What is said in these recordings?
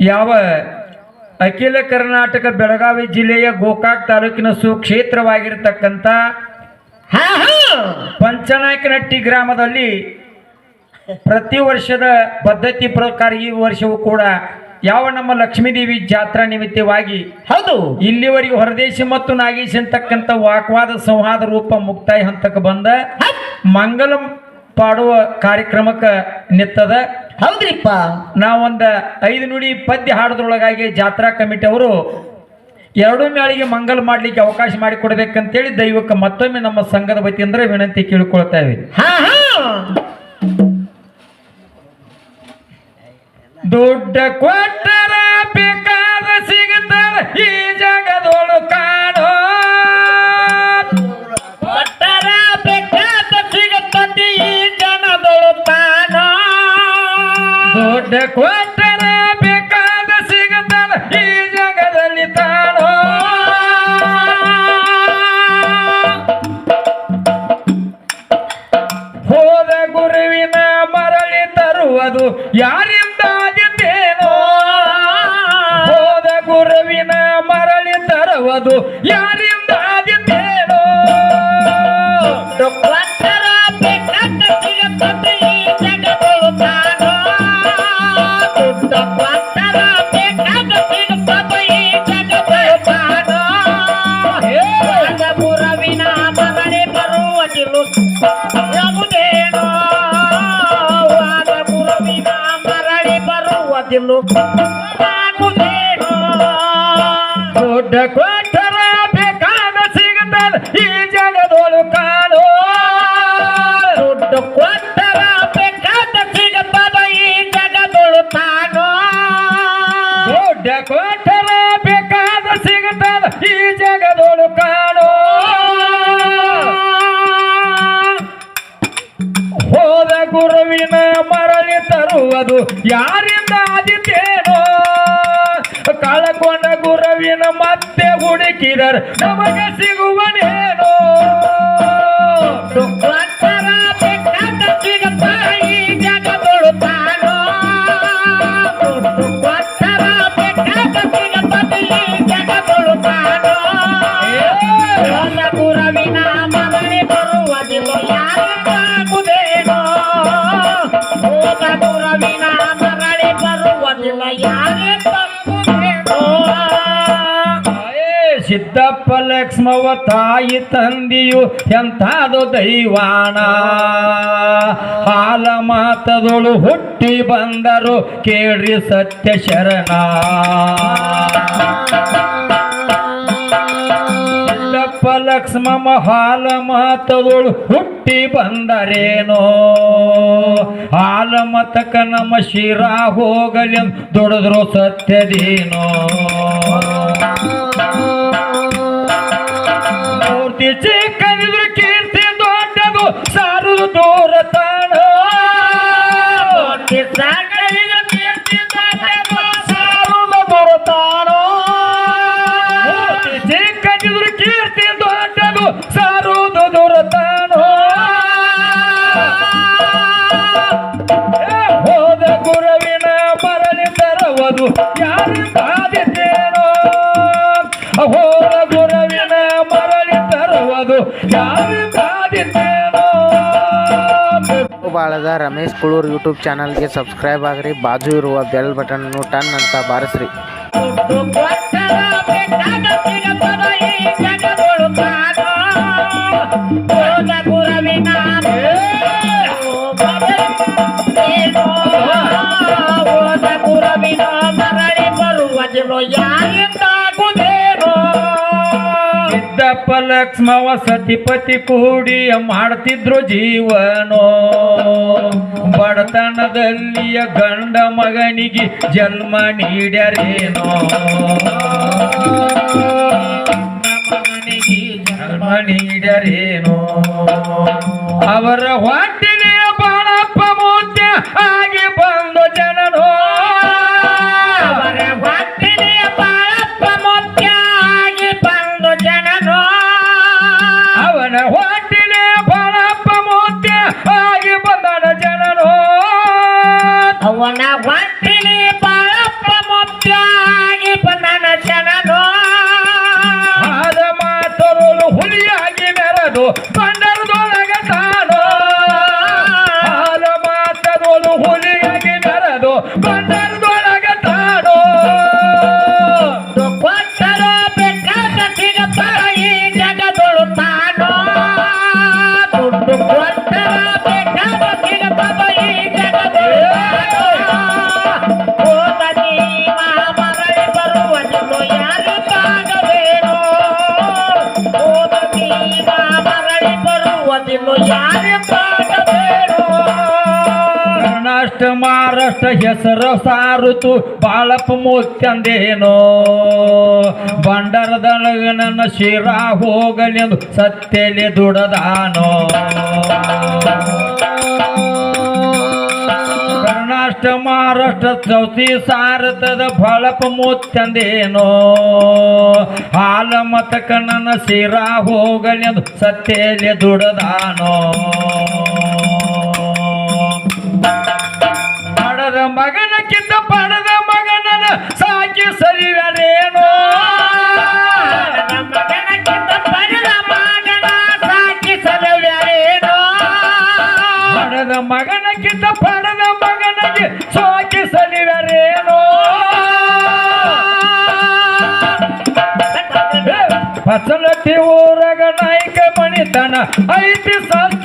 ಯಾವ ಅಖಿಲ ಕರ್ನಾಟಕ ಬೆಳಗಾವಿ ಜಿಲ್ಲೆಯ ಗೋಕಾಕ್ ತಾಲೂಕಿನ ಸುಕ್ಷೇತ್ರವಾಗಿರ್ತಕ್ಕಂಥ ಹಾ ಪಂಚನಾಯಕನಟ್ಟಿ ಗ್ರಾಮದಲ್ಲಿ ಪ್ರತಿ ವರ್ಷದ ಪದ್ಧತಿ ಪ್ರಕಾರ ಈ ವರ್ಷವೂ ಕೂಡ ಯಾವ ನಮ್ಮ ಲಕ್ಷ್ಮೀದೇವಿ ಜಾತ್ರಾ ನಿಮಿತ್ತವಾಗಿ ಹೌದು. ಇಲ್ಲಿವರೆಗೆ ಹೊರದೇಶ ಮತ್ತು ನಾಗೇಶ್ ಅಂತಕ್ಕಂಥ ವಾಕ್ವಾದ ಸಂವಾದ ರೂಪ ಮುಕ್ತಾಯ ಹಂತಕ್ಕೆ ಬಂದ ಮಂಗಲಂ ಪಾಡುವ ಕಾರ್ಯಕ್ರಮಕ್ಕೆ ನಿತ್ತದ. ಹೌದ್ರಿಪ್ಪ. ನಾವೊಂದ ಐದು ನುಡಿ ಪದ್ಯ ಹಾಡೋದ್ರೊಳಗಾಗಿ ಜಾತ್ರಾ ಕಮಿಟಿ ಅವರು ಎರಡು ಮೇಳಿಗೆ ಮಂಗಲ್ ಮಾಡ್ಲಿಕ್ಕೆ ಅವಕಾಶ ಮಾಡಿಕೊಡ್ಬೇಕಂತೇಳಿ ದೈವಕ್ಕೆ ಮತ್ತೊಮ್ಮೆ ನಮ್ಮ ಸಂಘದ ಅಂದ್ರೆ ವಿನಂತಿ ಕೇಳಿಕೊಳ್ತಾ ಇವೆ ಹಾ ಹಾ. ದುಡ್ಡ ಕೊಟ್ಟರ ಬೇಕಾದ ಸಿಗುತ್ತಾರ ದುಡ್ಡ ಕೊಟ್ಟರ ಬೇಕಾದ ಸಿಗುತ್ತಾನ ಈ ಜಗದಲ್ಲಿ ತಾನೋ? ಹೋದ ಗುರುವಿನ ಮರಳಿ ತರುವುದು ಯಾರಿಂದ ಆದಿತೇನೋ ಹೋದ ಗುರುವಿನ ಮರಳಿ ತರುವುದು ಯಾರಿಂದ लो ಗುರುವಿನ ಮರಳಿ ತರುವುದು ಯಾರಿಂದ ಆದಿತೇನೋ? ಕಳಕೊಂಡ ಗುರುವಿನ ಮತ್ತೆ ಹುಡುಕಿದರೆ ನಮಗೆ ಸಿಗುವನೇನೋ? ಜಗದೊಳು ತಾನೋ ದುಡ್ಡು ಯಾರೇ ಸಿದ್ದಪ್ಪ ಲಕ್ಷ್ಮವ ತಾಯಿ ತಂದಿಯು ಎಂಥದು ದೈವಾಣ ಹಾಲ ಮಾತದೊಳು ಹುಟ್ಟಿ ಬಂದರು ಕೇಳ್ರಿ ಸತ್ಯ ಶರಣ. ಲಕ್ಷ್ಮಮ್ಮ ಹಾಲ ಮಾತದೊಳು ಹುಟ್ಟಿ ಬಂದರೇನೋ? ಹಾಲ ಮತಕ ನಮ್ಮ ಶಿರ ಹೋಗಲಿ ದೊಡದ್ರು ಸತ್ಯದೇನೋ? ಹೋದ ಗುರುವಿನ ಮರಳಿ ತರುವುದು ಯಾರಿಂದ ಆದಿತೇನೋ ಬಾಳದ ರಮೇಶ್ ಕುಳೂರ್ ಯೂಟ್ಯೂಬ್ ಚಾನಲ್ಗೆ ಸಬ್ಸ್ಕ್ರೈಬ್ ಆಗ್ರಿ ಬಾಜು ಇರುವ ಬೆಲ್ ಬಟನ್ ಟನ್ ಅಂತ ಬಾರಿಸ್ರಿ ಸಿದ್ದಪ್ಪ ಲಕ್ಷ್ಮವ ಸತಿಪತಿ ಕೂಡಿ ಮಾಡ್ತಿದ್ರು ಜೀವನೋ. ಬಡತನದಲ್ಲಿಯ ಗಂಡ ಮಗನಿಗೆ ಜನ್ಮ ನೀಡ್ಯರೇನೋ. ಮಗನಿಗೆ ಜನ್ಮ ನೀಡ್ಯರೇನೋ. ಅವರ ಹೊಟ್ಟಿನ ಬಾಳಪ್ಪ ಮೂತ್ಯ ಆಗಿ ದುಡ್ಡು ಕರ್ನಾಷ್ಟ ಮಹಾರಾಷ್ಟ್ರ ಹೆಸರು ಸಾರುತು ಬಾಳಪ್ಪ ಮೂತ್ಯಂದೇನೋ. ಬಂಡರದೊಳಗ ನನ್ನ ಶಿರ ಹೋಗಲೆಂದು ಸತ್ಯಲೆ ದುಡದಾನೋ. ಕರ್ನಾಟಕ ಮಹಾರಾಷ್ಟ್ರ ಚೌತಿ ಸಾರತದ ಬಳಪ ಮೂತ್ಯಂದೇನೋ. ಹಾಲ ಮತಕ ನನ್ನ ಶಿರ ಹೋಗಲೆಂದು ಸತ್ಯಲೆ ದುಡದಾನೋ. ಮಗನ ಕಿತ್ತ ಪಡೆದ ಮಗನನ ಸಾಕಿ ಸರಿವರೇನೋ ಮಗನಕ್ಕಿಂತ ಪಡೆದ ಮಗನ ಸಾಕಿಸಲವ್ಯಾರೇನೋ ಪಡೆದ ಮಗನ ಕಿತ್ತ ಪಡದ ಮಗನಿಗೆ ಸಾಕಿ ಸರಿವರೇನೋ ಫಸಲಟ್ಟಿ ಊರಗ ನಾಯಕ ಮಣಿತನ ಐತಿ ಸತ್ತರೇನೋ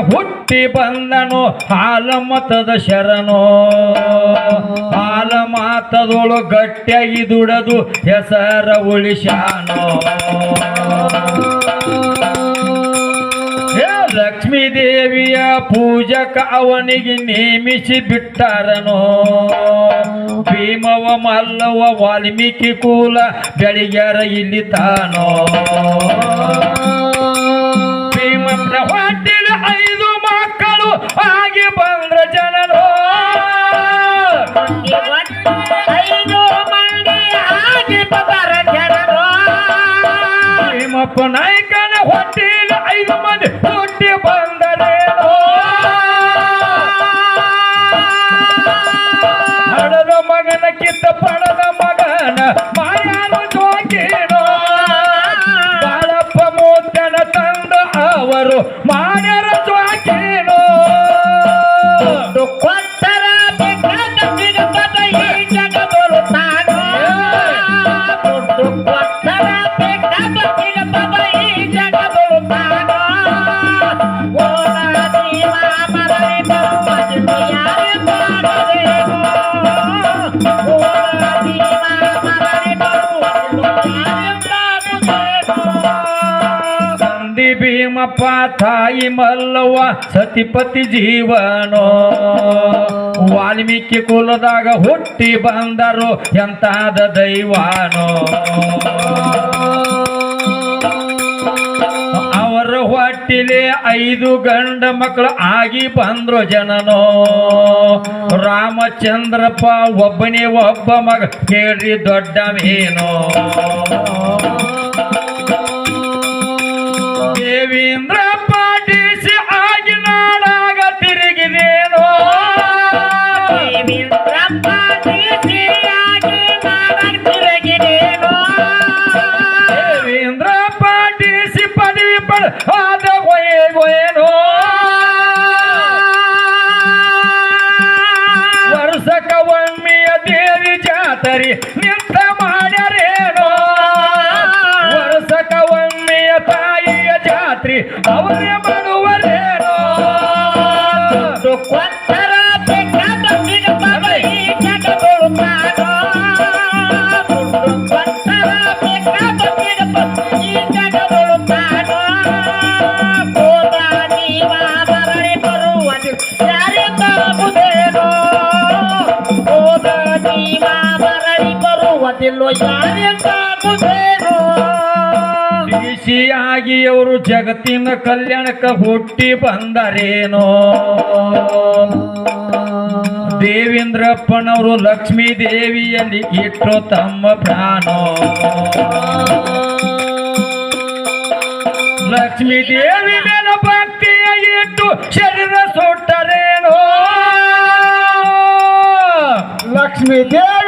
ಹುಟ್ಟಿ ಬಂದನು ಹಾಲ ಮತದ ಶರಣೋ. ಹಾಲ ಮಾತದೊಳು ಗಟ್ಟಿಯಾಗಿ ದುಡದು ಹೆಸರ ಉಳಿಶಾನೋ ಲಕ್ಷ್ಮೀ ದೇವಿಯ ಪೂಜಕ ಅವನಿಗೆ ನೇಮಿಸಿ ಬಿಟ್ಟಾರನೋ. ಭೀಮವ ಮಲ್ಲವ ವಾಲ್ಮೀಕಿ ಕೂಲ ಬೆಳಿಗ್ಯಾರ ಇಲ್ಲಿ ತಾನೋ. ಹೊಟ್ಟಿಲ ಐದು ಮಕ್ಕಳು ಆಗಿ ಬಂದ್ರ ಜನರೋ. ಐದು ಮಂದಿ ಆಗಿ ಬರ ಜನರು. ಭೀಮಪ್ಪ ನಾಯ್ಕನ ಹುಟ್ಟಿದ ಐದು ಮಂದಿ ಹುಟ್ಟಿ ಬಂದರೇನೋ. ಹಡದ ಮಗನ ಕಿತ್ತ ಪಡದ ಮಗನ ಅವರು ತಂದಿ ಭೀಮಪ್ಪ, ತಾಯಿ ಮಲ್ಲವ್ವ, ಸತಿಪತಿ ಜೀವನೋ. ವಾಲ್ಮೀಕಿ ಕುಲದಾಗ ಹುಟ್ಟಿ ಬಂದರು ಎಂತಾದ ದೈವಾನೋ. ಅವರ ಹೊಟ್ಟಿಲೆ ಐದು ಗಂಡ ಮಕ್ಕಳು ಆಗಿ ಬಂದ್ರು ಜನನೋ. ರಾಮಚಂದ್ರಪ್ಪ ಒಬ್ಬನೇ ಒಬ್ಬ ಮಗ ಕೇಳ್ರಿ ದೊಡ್ಡವೇನೋ ದೇವೀಂದ್ರ Ravindra. ಮನುಷ್ಯಾಗಿ ಅವರು ಜಗತ್ತಿನ ಕಲ್ಯಾಣಕ್ಕೆ ಹುಟ್ಟಿ ಬಂದರೇನೋ? ದೇವೇಂದ್ರಪ್ಪನವರು ಲಕ್ಷ್ಮೀ ದೇವಿಯಲ್ಲಿ ಇಟ್ಟರು ತಮ್ಮ ಪ್ರಾಣೋ. ಲಕ್ಷ್ಮೀ ದೇವಿ ಮೇಲ ಭಕ್ತಿಯ ಇಟ್ಟು ಶರೀರ ಸುಟ್ಟರೇನೋ? ಲಕ್ಷ್ಮೀ ದೇವಿ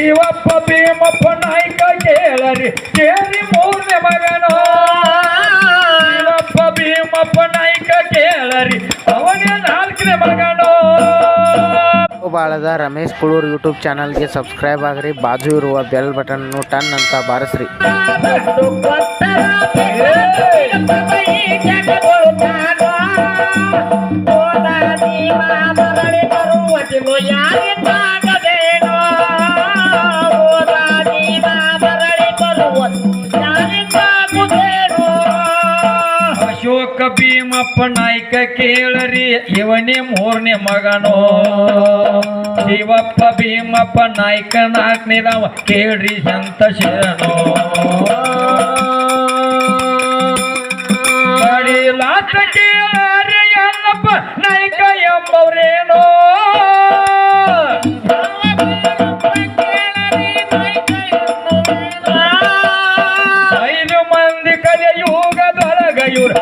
ಶಿವಪ್ಪ ಭೀಮಪ್ಪ ನಾಯ್ಕ ಕೇಳರಿ ಕೇಳಿ ಮೂರನೇ ಮಗನೋ ಶಿವಪ್ಪ ಭೀಮಪ್ಪ ನಾಯ್ಕ ಕೇಳರಿ ಅವನೇ ನಾಲ್ಕನೇ ಮಗನೋ ಬಾಳದ ರಮೇಶ್ ಕುಳೂರ್ ಯೂಟ್ಯೂಬ್ ಚಾನಲ್ಗೆ ಸಬ್ಸ್ಕ್ರೈಬ್ ಆಗ್ರಿ ಬಾಜು ಇರುವ ಬೆಲ್ ಬಟನ್ನು ಟನ್ ಅಂತ ಬಾರಿಸ್ರಿ ಅಶೋಕ ಭೀಮಪ್ಪ ನಾಯ್ಕ ಕೇಳರಿ, ಇವನೇ ಮೂರನೇ ಮಗನೋ. ಶಿವಪ್ಪ ಭೀಮಪ್ಪ ನಾಯ್ಕ ನಾಲ್ಕನೇದವ ಕೇಳ್ರಿ ಸಂತ ಶರಣೋ. ಕಡಿಲಾತ ಕೇಳರಿ ಎಲ್ಲಪ್ಪ ನಾಯ್ಕ ಎಂಬವ್ರೇನೋ. ಐದು ಮಂದಿ ಕಲಿಯುಗದೊಳಗ ಇವ್ರ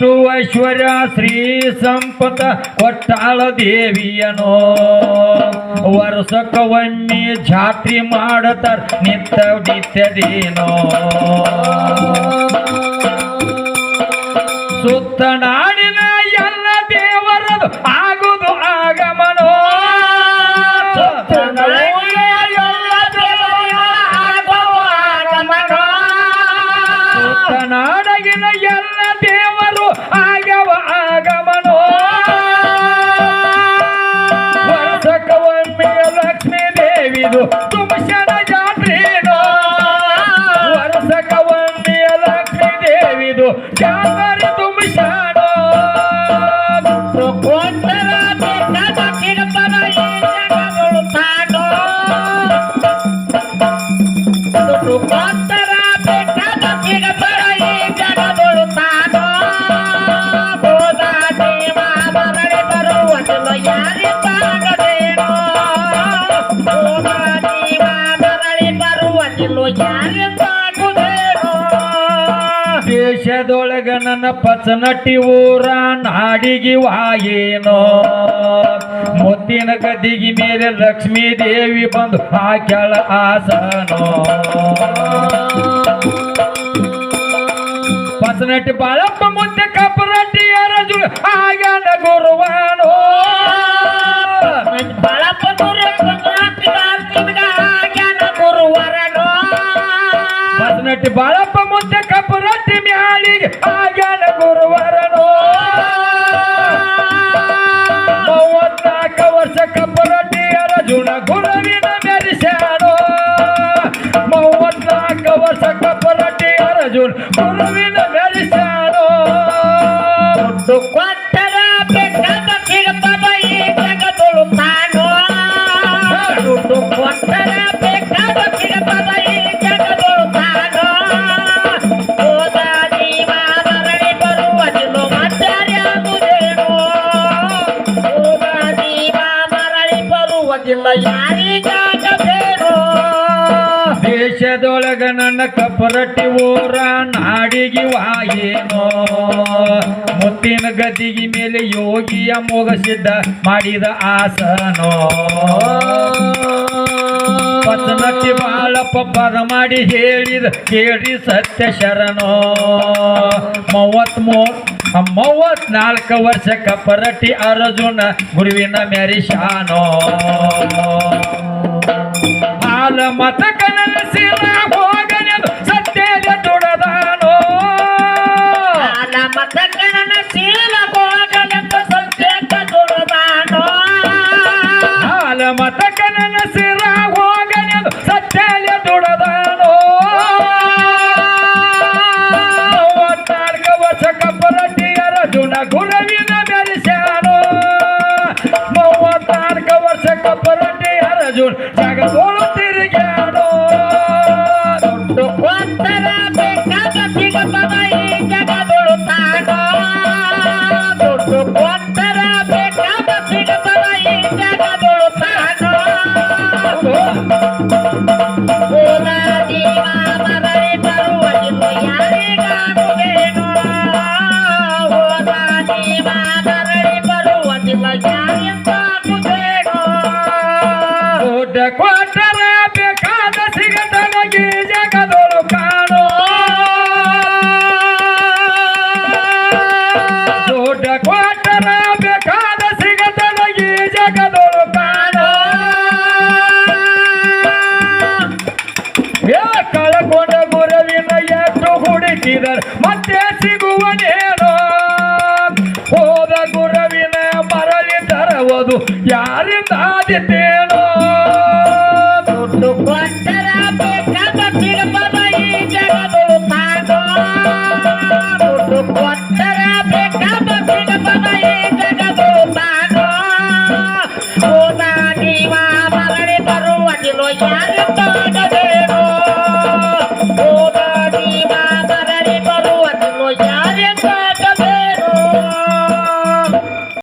ಅಷ್ಟು ಐಶ್ವರ್ಯ ಶ್ರೀ ಸಂಪತ ಕೊಟ್ಟಾಳ ದೇವಿಯನೋ. ವರ್ಷಕ್ಕ ಒಮ್ಮೆ ಜಾತ್ರೆ ಮಾಡತಾರ ನಿತ್ಯ ನಿತ್ಯದೇನೋ ಸುತ್ತ ನಾಡಿನ ಎಲ್ಲ ದೇವರದು ಆಗುದು ಆಗಮನೋ. ಸುತ್ತ ನಾಡಗಿನ ಎಲ್ಲ ದೇವರು ಆಗವ ಆಗಮನೋ ದೇಶದೊಳಗ ನನ್ನ ಪಚನಟ್ಟಿ ಊರ ನಾಡಿಗಿ ವಾಯೇನೋ. ಮುತ್ತಿನ ಗದಿಗಿ ಮೇಲೆ ಲಕ್ಷ್ಮೀ ದೇವಿ ಬಂದು ಹಾಕ್ಯಾಳ ಆಸನೋ. ಪಚನಟಿ ಬಾಳಪ್ಪ ಆಗ್ಯಾನ ಗುರುವಾರನೋ. ಮೂವತ್ನಾಲ್ಕು ವರ್ಷ ಕಪ್ಪರಟ್ಟಿ ಜುಣ ಗುರುವಿನ ಮೆರಿಸ್ಯಾನೋ. ಮೂವತ್ನಾಲ್ಕು ವರ್ಷ ಕಪ್ಪರಟ್ಟಿ ಜುಣ ಗುರುವಿನ ಮೆರಿಸ್ಯಾನೋ ಕೊಟ್ಟರ ಬೆಟ್ಟದ ಸಿಗತದ ಈ ಜಗದೊಳು ತಾನು. ದುಡ್ಡು ಕೊಟ್ಟರ ಬೇಕಾದ ದೇಶದೊಳಗ ನನ್ನ ಕಪ್ಪರಟ್ಟಿ ಊರ ನಾಡಿಗೆ ವಾಯೇನೋ ಮುತ್ತಿನ ಗದಿಗೆ ಮೇಲೆ ಯೋಗಿಯ ಮೊಗಸಿದ್ದ ಮಾಡಿದ ಆಸನೋ. ಪತ್ನಕ್ಕೆ ಬಾಳಪ್ಪ ಪದ ಮಾಡಿ ಹೇಳಿದ ಕೇಳಿ ಸತ್ಯ ಶರಣೋ. ಮೂವತ್ ಮೂರ್ ಮೂವತ್ನಾಲ್ಕು ವರ್ಷ ಕಪರಟ್ಟಿ ಅರ್ಜುನ ಗುರುವಿನ ಮೆರಿಶಾನೋ ಹಾಲ ಮತ ಕನಸಿನ ಕಪರಟ್ಟಿ ಅರ್ಜುನ್ ಜಗದೋಳು ತಿರುಗ್ಯಾನೋ ದುಡ್ಡು ಕೊಟ್ಟರ ಬೇಕಾದ ಸಿಗತದ ಈ ಜಗದೊಳು ತಾನೋ ದುಡ್ಡು ಕೊಟ್ಟರ ಬೇಕಾದ ಸಿಗತದ ಈ ಜಗದೊಳು ತಾನೋ ಹೋದ ಜೀವ ಯಾರಿಂದ ಆದಿತೇನೋ ದುಡ್ಡು